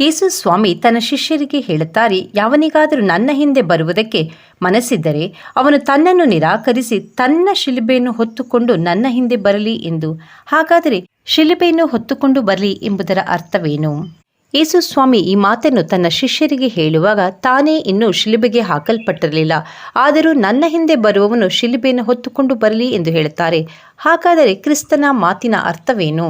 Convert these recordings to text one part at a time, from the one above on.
ಯೇಸು ಸ್ವಾಮಿ ತನ್ನ ಶಿಷ್ಯರಿಗೆ ಹೇಳುತ್ತಾರೆ, ಯಾವನಿಗಾದರೂ ನನ್ನ ಹಿಂದೆ ಬರುವುದಕ್ಕೆ ಮನಸ್ಸಿದ್ದರೆ ಅವನು ತನ್ನನ್ನು ನಿರಾಕರಿಸಿ ತನ್ನ ಶಿಲುಬೆಯನ್ನು ಹೊತ್ತುಕೊಂಡು ನನ್ನ ಹಿಂದೆ ಬರಲಿ ಎಂದು. ಹಾಗಾದರೆ ಶಿಲುಬೆಯನ್ನು ಹೊತ್ತುಕೊಂಡು ಬರಲಿ ಎಂಬುದರ ಅರ್ಥವೇನು? ಯೇಸು ಸ್ವಾಮಿ ಈ ಮಾತನ್ನು ತನ್ನ ಶಿಷ್ಯರಿಗೆ ಹೇಳುವಾಗ, ತಾನೇ ಇನ್ನೂ ಶಿಲುಬೆಗೆ ಹಾಕಲ್ಪಟ್ಟಿರಲಿಲ್ಲ, ಆದರೂ ನನ್ನ ಹಿಂದೆ ಬರುವವನು ಶಿಲುಬೆಯನ್ನು ಹೊತ್ತುಕೊಂಡು ಬರಲಿ ಎಂದು ಹೇಳುತ್ತಾರೆ. ಹಾಗಾದರೆ ಕ್ರಿಸ್ತನ ಮಾತಿನ ಅರ್ಥವೇನು?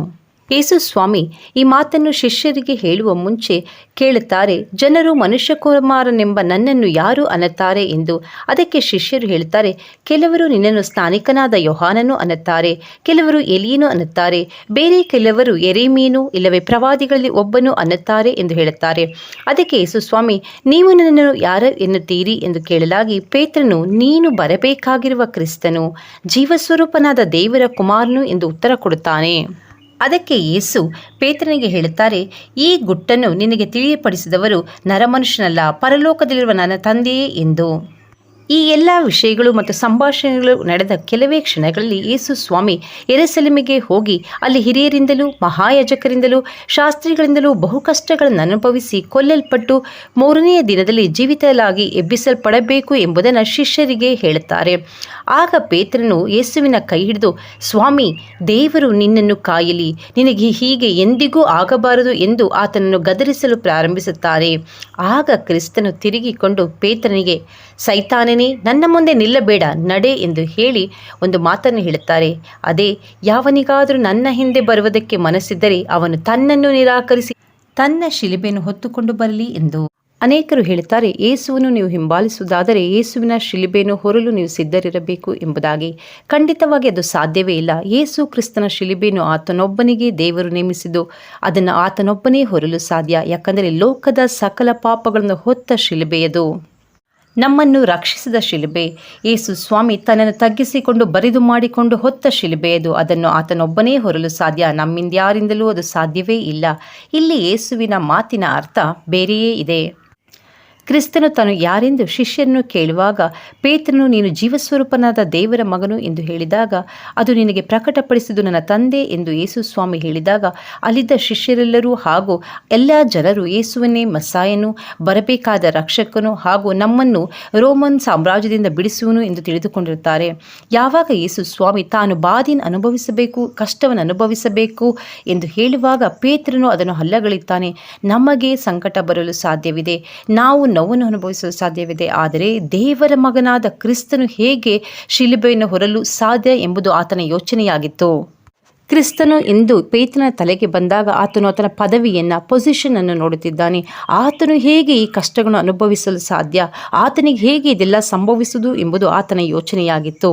ಯೇಸು ಸ್ವಾಮಿ ಈ ಮಾತನ್ನು ಶಿಷ್ಯರಿಗೆ ಹೇಳುವ ಮುಂಚೆ ಕೇಳುತ್ತಾರೆ, ಜನರು ಮನುಷ್ಯಕುಮಾರನೆಂಬ ನನ್ನನ್ನು ಯಾರು ಅನ್ನುತ್ತಾರೆ? ಎಂದು. ಅದಕ್ಕೆ ಶಿಷ್ಯರು ಹೇಳುತ್ತಾರೆ, ಕೆಲವರು ನಿನ್ನನ್ನು ಸ್ಥಾನಿಕನಾದ ಯೋಹಾನನು ಅನ್ನುತ್ತಾರೆ, ಕೆಲವರು ಎಲಿಯನು ಅನ್ನುತ್ತಾರೆ, ಬೇರೆ ಕೆಲವರು ಎರೆಮೀನು ಇಲ್ಲವೇ ಪ್ರವಾದಿಗಳಲ್ಲಿ ಒಬ್ಬನು ಅನ್ನುತ್ತಾರೆ ಎಂದು ಹೇಳುತ್ತಾರೆ. ಅದಕ್ಕೆ ಯೇಸು ಸ್ವಾಮಿ ನೀವು ನನ್ನನ್ನು ಯಾರು ಎನ್ನುತ್ತೀರಿ? ಎಂದು ಕೇಳಲಾಗಿ ಪೇತ್ರನು, ನೀನು ಬರಬೇಕಾಗಿರುವ ಕ್ರಿಸ್ತನು, ಜೀವಸ್ವರೂಪನಾದ ದೇವರ ಕುಮಾರನು ಎಂದು ಉತ್ತರ ಕೊಡುತ್ತಾನೆ. ಅದಕ್ಕೆ ಯೇಸು ಪೇತ್ರನಿಗೆ ಹೇಳುತ್ತಾರೆ ಈ ಗುಟ್ಟನ್ನು ನಿನಗೆ ತಿಳಿಯಪಡಿಸಿದವರು ನರಮನುಷ್ಯನಲ್ಲ ಪರಲೋಕದಲ್ಲಿರುವ ನನ್ನ ತಂದೆಯೇ ಎಂದು. ಈ ಎಲ್ಲ ವಿಷಯಗಳು ಮತ್ತು ಸಂಭಾಷಣೆಗಳು ನಡೆದ ಕೆಲವೇ ಕ್ಷಣಗಳಲ್ಲಿ ಯೇಸು ಸ್ವಾಮಿ ಎರೆಸೆಲೆಮೆಗೆ ಹೋಗಿ ಅಲ್ಲಿ ಹಿರಿಯರಿಂದಲೂ, ಮಹಾಯಾಜಕರಿಂದಲೂ, ಶಾಸ್ತ್ರಿಗಳಿಂದಲೂ ಬಹು ಕಷ್ಟಗಳನ್ನು ಅನುಭವಿಸಿ ಕೊಲ್ಲಲ್ಪಟ್ಟು ಮೂರನೆಯ ದಿನದಲ್ಲಿ ಜೀವಿತಲಾಗಿ ಎಬ್ಬಿಸಲ್ಪಡಬೇಕು ಎಂಬುದನ್ನು ಶಿಷ್ಯರಿಗೆ ಹೇಳುತ್ತಾರೆ. ಆಗ ಪೇತ್ರನು ಯೇಸುವಿನ ಕೈ ಹಿಡಿದು, ಸ್ವಾಮಿ, ದೇವರು ನಿನ್ನನ್ನು ಕಾಯಲಿ, ನಿನಗೆ ಹೀಗೆ ಎಂದಿಗೂ ಆಗಬಾರದು ಎಂದು ಆತನನ್ನು ಗದರಿಸಲು ಪ್ರಾರಂಭಿಸುತ್ತಾರೆ. ಆಗ ಕ್ರಿಸ್ತನು ತಿರುಗಿಕೊಂಡು ಪೇತ್ರನಿಗೆ ಸೈತಾನನೇ ನನ್ನ ಮುಂದೆ ನಿಲ್ಲಬೇಡ, ನಡೆ ಎಂದು ಹೇಳಿ ಒಂದು ಮಾತನ್ನು ಹೇಳುತ್ತಾರೆ. ಅದೇ, ಯಾವನಿಗಾದರೂ ನನ್ನ ಹಿಂದೆ ಬರುವುದಕ್ಕೆ ಮನಸ್ಸಿದ್ದರೆ ಅವನು ತನ್ನನ್ನು ನಿರಾಕರಿಸಿ ತನ್ನ ಶಿಲುಬೆಯನ್ನು ಹೊತ್ತುಕೊಂಡು ಬರಲಿ ಎಂದು. ಅನೇಕರು ಹೇಳುತ್ತಾರೆ ಏಸುವನ್ನು ನೀವು ಹಿಂಬಾಲಿಸುವುದಾದರೆ ಏಸುವಿನ ಶಿಲುಬೆಯನ್ನು ಹೊರಲು ನೀವು ಸಿದ್ಧರಿರಬೇಕು ಎಂಬುದಾಗಿ. ಖಂಡಿತವಾಗಿ ಅದು ಸಾಧ್ಯವೇ ಇಲ್ಲ. ಏಸು ಕ್ರಿಸ್ತನ ಶಿಲುಬೆಯನ್ನು ಆತನೊಬ್ಬನಿಗೆ ದೇವರು ನೇಮಿಸಿದ್ದು, ಅದನ್ನು ಆತನೊಬ್ಬನೇ ಹೊರಲು ಸಾಧ್ಯ. ಯಾಕಂದರೆ ಲೋಕದ ಸಕಲ ಪಾಪಗಳನ್ನು ಹೊತ್ತ ಶಿಲುಬೆಯದು. ನಮ್ಮನ್ನು ರಕ್ಷಿಸಿದ ಶಿಲುಬೆ. ಯೇಸು ಸ್ವಾಮಿ ತನ್ನನ್ನು ತಗ್ಗಿಸಿಕೊಂಡು ಬರಿದು ಮಾಡಿಕೊಂಡು ಹೊತ್ತ ಶಿಲುಬೆಯದು ಅದನ್ನು ಆತನೊಬ್ಬನೇ ಹೊರಲು ಸಾಧ್ಯ. ನಮ್ಮಿಂದ್ಯಾರಿಂದಲೂ ಅದು ಸಾಧ್ಯವೇ ಇಲ್ಲ. ಇಲ್ಲಿ ಯೇಸುವಿನ ಮಾತಿನ ಅರ್ಥ ಬೇರೆಯೇ ಇದೆ. ಕ್ರಿಸ್ತನು ತಾನು ಯಾರೆಂದು ಶಿಷ್ಯನನ್ನು ಕೇಳುವಾಗ ಪೇತ್ರನು, ನೀನು ಜೀವಸ್ವರೂಪನಾದ ದೇವರ ಮಗನು ಎಂದು ಹೇಳಿದಾಗ, ಅದು ನಿನಗೆ ಪ್ರಕಟಪಡಿಸಿದು ನನ್ನ ತಂದೆ ಎಂದು ಯೇಸು ಸ್ವಾಮಿ ಹೇಳಿದಾಗ, ಅಲ್ಲಿದ್ದ ಶಿಷ್ಯರೆಲ್ಲರೂ ಹಾಗೂ ಎಲ್ಲ ಜನರು ಯೇಸುವನ್ನೇ ಮಸಾಯನು ಬರಬೇಕಾದ ರಕ್ಷಕನು ಹಾಗೂ ನಮ್ಮನ್ನು ರೋಮನ್ ಸಾಮ್ರಾಜ್ಯದಿಂದ ಬಿಡಿಸುವನು ಎಂದು ತಿಳಿದುಕೊಂಡಿರುತ್ತಾರೆ. ಯಾವಾಗ ಯೇಸು ಸ್ವಾಮಿ ತಾನು ಬಾದಿನ ಅನುಭವಿಸಬೇಕು, ಕಷ್ಟವನ್ನು ಅನುಭವಿಸಬೇಕು ಎಂದು ಹೇಳುವಾಗ ಪೇತ್ರನು ಅದನ್ನು ಹಲ್ಲಗಳಿದ್ದಾನೆ ನಮಗೆ ಸಂಕಟ ಬರಲು ಸಾಧ್ಯವಿದೆ. ನಾವು ನೋವನ್ನು ಅನುಭವಿಸಲು ಸಾಧ್ಯವಿದೆ. ಆದರೆ ದೇವರ ಮಗನಾದ ಕ್ರಿಸ್ತನು ಹೇಗೆ ಶಿಲುಬೆಯನ್ನು ಹೊರಲು ಸಾಧ್ಯ ಎಂಬುದು ಆತನ ಯೋಚನೆಯಾಗಿತ್ತು. ಕ್ರಿಸ್ತನು ಇಂದು ಪೇತನ ತಲೆಗೆ ಬಂದಾಗ ಆತನು ಆತನ ಪದವಿಯನ್ನು ಪೊಸಿಷನನ್ನು ನೋಡುತ್ತಿದ್ದಾನೆ. ಆತನು ಹೇಗೆ ಈ ಕಷ್ಟಗಳನ್ನು ಅನುಭವಿಸಲು ಸಾಧ್ಯ? ಆತನಿಗೆ ಹೇಗೆ ಇದೆಲ್ಲ ಸಂಭವಿಸುವುದು ಎಂಬುದು ಆತನ ಯೋಚನೆಯಾಗಿತ್ತು.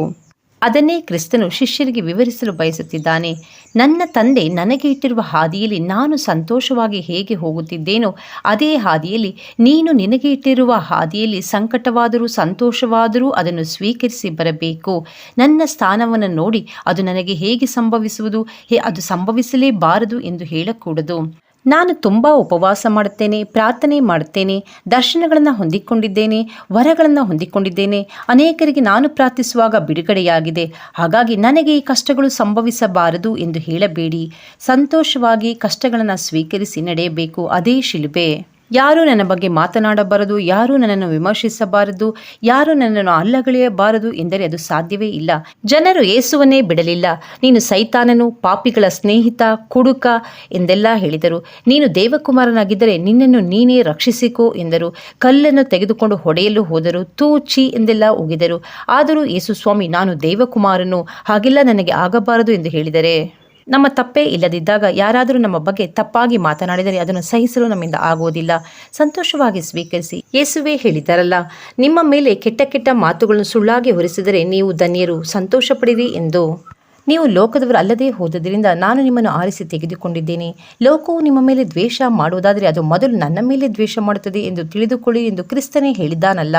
ಅದನ್ನೇ ಕ್ರಿಸ್ತನು ಶಿಷ್ಯರಿಗೆ ವಿವರಿಸಲು ಬಯಸುತ್ತಿದ್ದಾನೆ. ನನ್ನ ತಂದೆ ನನಗೆ ಇಟ್ಟಿರುವ ಹಾದಿಯಲ್ಲಿ ನಾನು ಸಂತೋಷವಾಗಿ ಹೇಗೆ ಹೋಗುತ್ತಿದ್ದೇನೋ ಅದೇ ಹಾದಿಯಲ್ಲಿ ನೀನು ನಿನಗೆ ಇಟ್ಟಿರುವ ಹಾದಿಯಲ್ಲಿ ಸಂಕಟವಾದರೂ ಸಂತೋಷವಾದರೂ ಅದನ್ನು ಸ್ವೀಕರಿಸಿ ಬರಬೇಕು. ನನ್ನ ಸ್ಥಾನವನ್ನು ನೋಡಿ ಅದು ನನಗೆ ಹೇಗೆ ಸಂಭವಿಸುವುದು? ಹೇ, ಅದು ಸಂಭವಿಸಲೇಬಾರದು ಎಂದು ಹೇಳಕೂಡದು. ನಾನು ತುಂಬ ಉಪವಾಸ ಮಾಡುತ್ತೇನೆ, ಪ್ರಾರ್ಥನೆ ಮಾಡುತ್ತೇನೆ, ದರ್ಶನಗಳನ್ನು ಹೊಂದಿಕೊಂಡಿದ್ದೇನೆ, ವರಗಳನ್ನು ಹೊಂದಿಕೊಂಡಿದ್ದೇನೆ. ಅನೇಕರಿಗೆ ನಾನು ಪ್ರಾರ್ಥಿಸುವಾಗ ಬಿಡುಗಡೆಯಾಗಿದೆ. ಹಾಗಾಗಿ ನನಗೆ ಈ ಕಷ್ಟಗಳು ಸಂಭವಿಸಬಾರದು ಎಂದು ಹೇಳಬೇಡಿ. ಸಂತೋಷವಾಗಿ ಕಷ್ಟಗಳನ್ನು ಸ್ವೀಕರಿಸಿ ನಡೆಯಬೇಕು. ಅದೇ ಶಿಲುಬೆ. ಯಾರೂ ನನ್ನ ಬಗ್ಗೆ ಮಾತನಾಡಬಾರದು, ಯಾರೂ ನನ್ನನ್ನು ವಿಮರ್ಶಿಸಬಾರದು, ಯಾರೂ ನನ್ನನ್ನು ಅಲ್ಲಗಳೆಯಬಾರದು ಎಂದರೆ ಅದು ಸಾಧ್ಯವೇ ಇಲ್ಲ. ಜನರು ಏಸುವನ್ನೇ ಬಿಡಲಿಲ್ಲ. ನೀನು ಸೈತಾನನು, ಪಾಪಿಗಳ ಸ್ನೇಹಿತ, ಕುಡುಕ ಎಂದೆಲ್ಲ ಹೇಳಿದರು. ನೀನು ದೇವಕುಮಾರನಾಗಿದ್ದರೆ ನಿನ್ನನ್ನು ನೀನೇ ರಕ್ಷಿಸಿಕೋ ಎಂದರು. ಕಲ್ಲನ್ನು ತೆಗೆದುಕೊಂಡು ಹೊಡೆಯಲು ಹೋದರು, ತೂಚಿ ಎಂದೆಲ್ಲ ಉಗಿದರು. ಆದರೂ ಯೇಸು ಸ್ವಾಮಿ, ನಾನು ದೇವಕುಮಾರನು, ಹಾಗೆಲ್ಲ ನನಗೆ ಆಗಬಾರದು ಎಂದು ಹೇಳಿದರೆ? ನಮ್ಮ ತಪ್ಪೇ ಇಲ್ಲದಿದ್ದಾಗ ಯಾರಾದರೂ ನಮ್ಮ ಬಗ್ಗೆ ತಪ್ಪಾಗಿ ಮಾತನಾಡಿದರೆ ಅದನ್ನು ಸಹಿಸಲು ನಮ್ಮಿಂದ ಆಗುವುದಿಲ್ಲ. ಸಂತೋಷವಾಗಿ ಸ್ವೀಕರಿಸಿ. ಯೇಸುವೇ ಹೇಳಿದ್ದಾರಲ್ಲ, ನಿಮ್ಮ ಮೇಲೆ ಕೆಟ್ಟ ಕೆಟ್ಟ ಮಾತುಗಳನ್ನು ಸುಳ್ಳಾಗಿ ಹೊರಿಸಿದರೆ ನೀವು ಧನ್ಯರು ಸಂತೋಷ ಪಡಿರಿ ಎಂದು. ನೀವು ಲೋಕದವರು ಅಲ್ಲದೆ ಹೋದದರಿಂದ ನಾನು ನಿಮ್ಮನ್ನು ಆರಿಸಿ ತೆಗೆದುಕೊಂಡಿದ್ದೇನೆ. ಲೋಕವು ನಿಮ್ಮ ಮೇಲೆ ದ್ವೇಷ ಮಾಡುವುದಾದರೆ ಅದು ಮೊದಲು ನನ್ನ ಮೇಲೆ ದ್ವೇಷ ಮಾಡುತ್ತದೆ ಎಂದು ತಿಳಿದುಕೊಳ್ಳಿ ಎಂದು ಕ್ರಿಸ್ತನೇ ಹೇಳಿದ್ದಾನಲ್ಲ.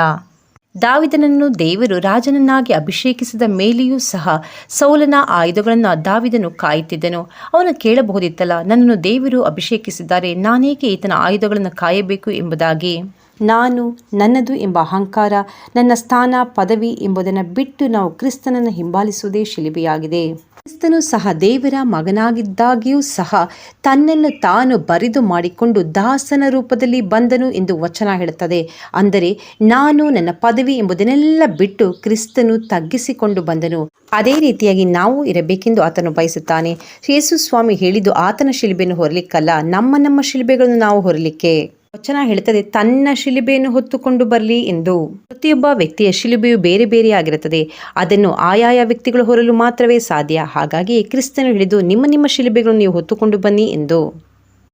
ದಾವಿದನನ್ನು ದೇವರು ರಾಜನನ್ನಾಗಿ ಅಭಿಷೇಕಿಸಿದ ಮೇಲೆಯೂ ಸಹ ಸೌಲನ ಆಯುಧಗಳನ್ನು ದಾವಿದನು ಕಾಯುತ್ತಿದ್ದನು. ಅವನು ಕೇಳಬಹುದಿತ್ತಲ್ಲ, ನನ್ನನ್ನು ದೇವರು ಅಭಿಷೇಕಿಸಿದ್ದಾರೆ, ನಾನೇಕೆ ಈತನ ಆಯುಧಗಳನ್ನು ಕಾಯಬೇಕು ಎಂಬುದಾಗಿ? ನಾನು ನನ್ನದು ಎಂಬ ಅಹಂಕಾರ, ನನ್ನ ಸ್ಥಾನ, ಪದವಿ ಎಂಬುದನ್ನು ಬಿಟ್ಟು ನಾವು ಕ್ರಿಸ್ತನನ್ನು ಹಿಂಬಾಲಿಸುವುದೇ ಶಿಲಿಬೆಯಾಗಿದೆ. ಕ್ರಿಸ್ತನು ಸಹ ದೇವರ ಮಗನಾಗಿದ್ದಾಗಿಯೂ ಸಹ ತನ್ನನ್ನು ತಾನು ಬರಿದು ಮಾಡಿಕೊಂಡು ದಾಸನ ರೂಪದಲ್ಲಿ ಬಂದನು ಎಂದು ವಚನ ಹೇಳುತ್ತದೆ. ಅಂದರೆ ನಾನು ನನ್ನ ಪದವಿ ಎಂಬುದನ್ನೆಲ್ಲ ಬಿಟ್ಟು ಕ್ರಿಸ್ತನು ತಗ್ಗಿಸಿಕೊಂಡು ಬಂದನು. ಅದೇ ರೀತಿಯಾಗಿ ನಾವು ಇರಬೇಕೆಂದು ಆತನು ಬಯಸುತ್ತಾನೆ. ಯೇಸು ಸ್ವಾಮಿ ಹೇಳಿದ್ದು ಆತನ ಶಿಲುಬೆಯನ್ನು ಹೊರಲಿಕ್ಕಲ್ಲ, ನಮ್ಮ ನಮ್ಮ ಶಿಲುಬೆಗಳನ್ನು ನಾವು ಹೊರಲಿಕ್ಕೆ. ವಚನ ಹೇಳುತ್ತದೆ ತನ್ನ ಶಿಲುಬೆಯನ್ನು ಹೊತ್ತುಕೊಂಡು ಬರಲಿ ಎಂದು. ಪ್ರತಿಯೊಬ್ಬ ವ್ಯಕ್ತಿಯ ಶಿಲುಬೆಯು ಬೇರೆ ಬೇರೆ ಆಗಿರುತ್ತದೆ ಅದನ್ನು ಆಯಾಯ ವ್ಯಕ್ತಿಗಳು ಹೊರಲು ಮಾತ್ರವೇ ಸಾಧ್ಯ. ಹಾಗಾಗಿ ಕ್ರಿಸ್ತನು ಹಿಡಿದು ನಿಮ್ಮ ನಿಮ್ಮ ಶಿಲುಬೆಗಳನ್ನು ನೀವು ಹೊತ್ತುಕೊಂಡು ಬನ್ನಿ ಎಂದು.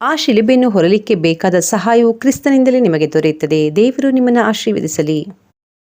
ಆ ಶಿಲುಬೆಯನ್ನು ಹೊರಲಿಕ್ಕೆ ಬೇಕಾದ ಸಹಾಯವು ಕ್ರಿಸ್ತನಿಂದಲೇ ನಿಮಗೆ ದೊರೆಯುತ್ತದೆ. ದೇವರು ನಿಮ್ಮನ್ನು ಆಶೀರ್ವದಿಸಲಿ.